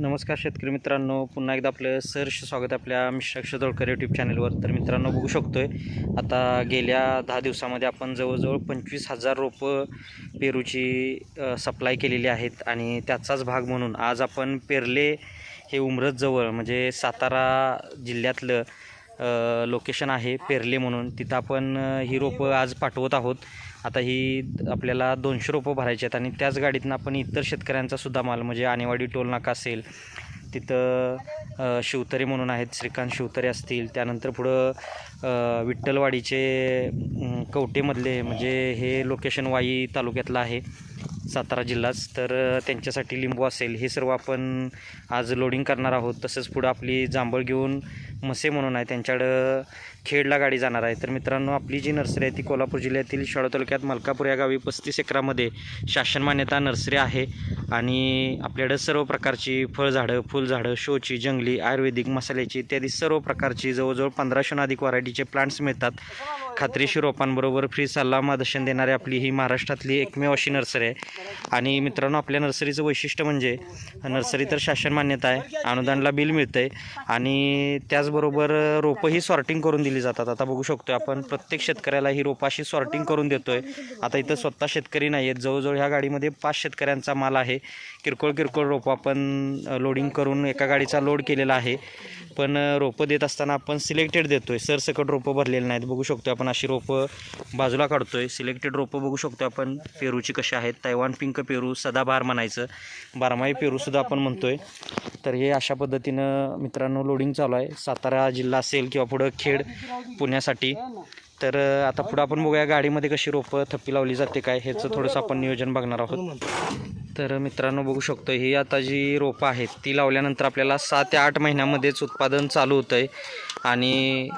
नमस्कार शेतकरी मित्रांनो पुन्हा एकदा आपलं सहर्ष स्वागत आपल्या मिश्रा क्षदोळकर यूट्यूब चॅनलवर तर मित्रांनो बघू शकतोय आता गेल्या दहा दिवसामध्ये आपण जवळजवळ पंचवीस हजार रोपं पेरूची सप्लाय केलेली आहेत आणि त्याचाच भाग म्हणून आज आपण पेरले हे उमरतजवळ म्हणजे सातारा जिल्ह्यातलं लोकेशन आहे पेरले म्हणून. तिथं आपण ही रोपं आज पाठवत आहोत. आता ही आपल्याला दोनशे रोपं भरायची आहेत आणि त्याच गाडीतनं आपण इतर शेतकऱ्यांचा सुद्धा माल म्हणजे आणेवाडी टोल नाका असेल तिथं शिवतरे म्हणून आहेत श्रीकांत शिवतरे असतील त्यानंतर पुढं विठ्ठलवाडीचे कवटेमधले म्हणजे हे लोकेशन वाई तालुक्यातलं आहे. सातारा जिल्हाच. तर त्यांच्यासाठी लिंबू असेल हे सर्व आपण आज लोडिंग करणार आहोत. तसंच पुढं आपली जांभळ घेऊन मसे म्हणून आहे त्यांच्याकडं खेडला गाडी जाणार आहे. तर मित्रांनो आपली जी नर्सरी आहे ती कोल्हापूर जिल्ह्यातील शाळा तालुक्यात मलकापूर या गावी पस्तीस एकरामध्ये शासन मान्यता नर्सरी आहे. आणि आपल्याकडं सर्व प्रकारची फळझाडं फुलझाडं शोची जंगली आयुर्वेदिक मसाल्याची इत्यादी सर्व प्रकारची जवळजवळ पंधराशेहून अधिक व्हरायटीचे प्लांट्स मिळतात. खात्रीशीर रोपांबरोबर फ्री सल्ला मार्गदर्शन देणारी आपली ही महाराष्ट्रातली एकमेव अशी नर्सरी आहे. आणि मित्रांनो आपल्या नर्सरीचं वैशिष्ट्य म्हणजे नर्सरी तर शासन मान्यता आहे अनुदानला बिल मिळतं आहे आणि त्याचबरोबर रोपंही सॉर्टिंग करून दिली जातात. आता बघू शकतो आपण प्रत्येक शेतकऱ्याला ही रोपं अशी सॉर्टिंग करून देतो आहे आता इथं स्वतः शेतकरी नाही आहेत. जवळजवळ ह्या गाडीमध्ये पाच शेतकऱ्यांचा माल आहे. किरकोळ किरकोळ रोपं आपण लोडिंग करून एका गाडीचा लोड केलेला आहे. पण रोपं देत असताना आपण सिलेक्टेड देतो आहे सरसकट रोपं भरलेली नाहीत. बघू शकतो आपण अशी रोपं बाजूला काढतो आहे सिलेक्टेड रोपं बघू शकतो आपण. पेरूची कशी आहेत? तैवान पिंक पेरू सदाबहार म्हणायचं. बारमाही पेरूसुद्धा आपण म्हणतो आहे तर हे अशा पद्धतीनं मित्रांनो लोडिंग चालू आहे. सातारा जिल्हा असेल किंवा पुढं खेड पुण्यासाठी. तर आता पुढं आपण बघूया गाडीमध्ये कशी रोपं थप्पी लावली जाते काय? ह्याचं थोडंसं आपण नियोजन बघणार आहोत. तर मित्रांनो बघू शकतो ही आता जी रोपं आहेत ती लावल्यानंतर आपल्याला सात ते आठ महिन्यामध्येच उत्पादन चालू होतं आहे आणि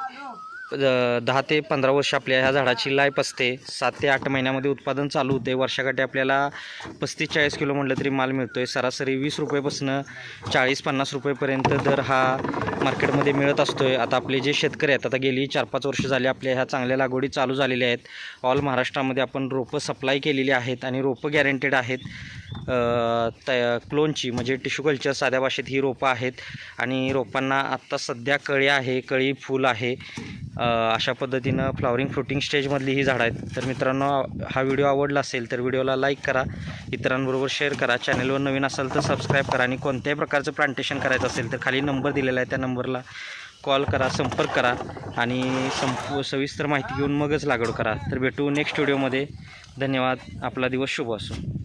दहा ते पंधरा वर्ष आपल्या ह्या झाडाची लाईफ असते. सात ते आठ महिन्यामध्ये उत्पादन चालू होते. वर्षाकाठी आपल्याला पस्तीस चाळीस किलो म्हटलं तरी माल मिळतो आहे सरासरी वीस रुपयेपासून चाळीस पन्नास रुपयेपर्यंत दर हा मार्केटमध्ये मिळत असतो आहे आता आपले जे शेतकरी आहेत आता गेली चार पाच वर्ष झाली आपल्या ह्या चांगल्या लागवडी चालू झालेल्या आहेत. ऑल महाराष्ट्रामध्ये आपण रोपं सप्लाय केलेली आहेत आणि रोपं गॅरंटेड आहेत. अ, क्लोनची म्हणजे टिश्यू कल्चर साध्या भाषेत ही रोपं आहेत. आणि रोपांना आत्ता सध्या कळी आहे कळी फूल आहे. अशा पद्धतीनं फ्लॉवरिंग फ्रुटिंग स्टेजमधली ही झाडं आहेत. तर मित्रांनो हा व्हिडिओ आवडला असेल तर व्हिडिओला लाईक करा. इतरांबरोबर शेअर करा. चॅनलवर नवीन असाल तर सबस्क्राईब करा आणि कोणत्याही प्रकारचं प्लांटेशन करायचं असेल तर खाली नंबर दिलेला आहे. त्या नंबरला कॉल करा संपर्क करा आणि संप सविस्तर माहिती घेऊन मगच लागवड करा. तर भेटू नेक्स्ट व्हिडिओमध्ये धन्यवाद. आपला दिवस शुभ असो.